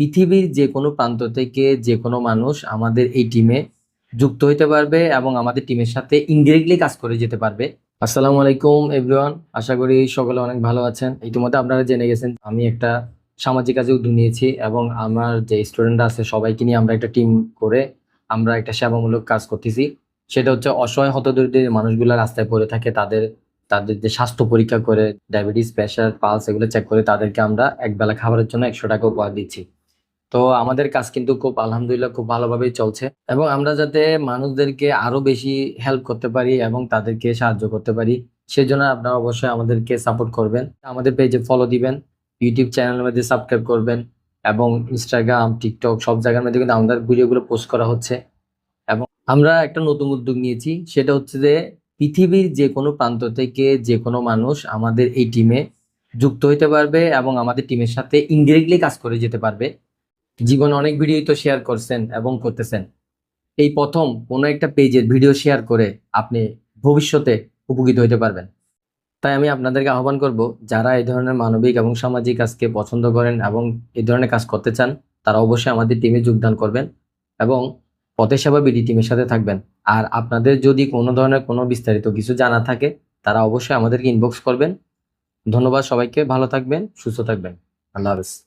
পৃথিবীর যে কোনো প্রান্ত থেকে যে কোনো মানুষ আমাদের এই টিমে যুক্ত হতে পারবে এবং আমাদের টিমের সাথে ইনডিরেক্টলি কাজ করে যেতে পারবে। আসসালামু আলাইকুম এভরিওয়ান আশা করি সকলে অনেক ভালো আছেন। ইতিমধ্যে আপনারা জেনে গেছেন, আমি একটা সামাজিক কাজে উদ্যোগ নিয়েছি এবং আমার যে স্টুডেন্ট আছে সবাইকে নিয়ে আমরা একটা টিম করে আমরা একটা সেবামূলক কাজ করতেছি। সেটা হচ্ছে অসহায় হতদরিদ্র মানুষগুলো রাস্তায় পড়ে থাকে, তাদের তাদের যে স্বাস্থ্য পরীক্ষা করে ডায়াবেটিস প্রেশার পালস এগুলো চেক করে তাদেরকে আমরা একবেলা খাবারের জন্য একশো টাকা উপহার দিচ্ছি। তো আমাদের কাজ কিন্তু খুব, আলহামদুলিল্লাহ খুব ভালোভাবেই চলছে। এবং আমরা যাতে মানুষদেরকে আরও বেশি হেল্প করতে পারি এবং তাদেরকে সাহায্য করতে পারি, সেজন্য আপনারা অবশ্যই আমাদেরকে সাপোর্ট করবেন। আমাদের পেজে ফলো দিবেন ইউটিউব চ্যানেলের মধ্যে সাবস্ক্রাইব করবেন এবং ইনস্টাগ্রাম টিকটক সব জায়গার মধ্যে কিন্তু আমাদের ভিডিওগুলো পোস্ট করা হচ্ছে। এবং আমরা একটা নতুন উদ্যোগ নিয়েছি, সেটা হচ্ছে যে পৃথিবীর যে কোনো প্রান্ত থেকে যে কোনো মানুষ আমাদের এই টিমে যুক্ত হইতে পারবে এবং আমাদের টিমের সাথে ইনডিরেক্টলি কাজ করে যেতে পারবে। জীবনে অনেক ভিডিও তো শেয়ার করছেন এবং করতেছেন। এই প্রথম কোনো একটা পেজের ভিডিও শেয়ার করে আপনি ভবিষ্যতে উপকৃত হতে পারবেন। তাই আমি আপনাদেরকে আহ্বান করব, যারা এই ধরনের মানবিক এবং সামাজিক কাজকে পছন্দ করেন এবং এই ধরনের কাজ করতে চান, তারা অবশ্যই আমাদের টিমে যোগদান করবেন এবং পথের সেবা বিডি টিমের সাথে থাকবেন। আর আপনাদের যদি কোনো ধরনের কোনো বিস্তারিত কিছু জানা থাকে, তারা অবশ্যই আমাদেরকে ইনবক্স করবেন। ধন্যবাদ সবাইকে, ভালো থাকবেন, সুস্থ থাকবেন। আল্লাহ হাফেজ।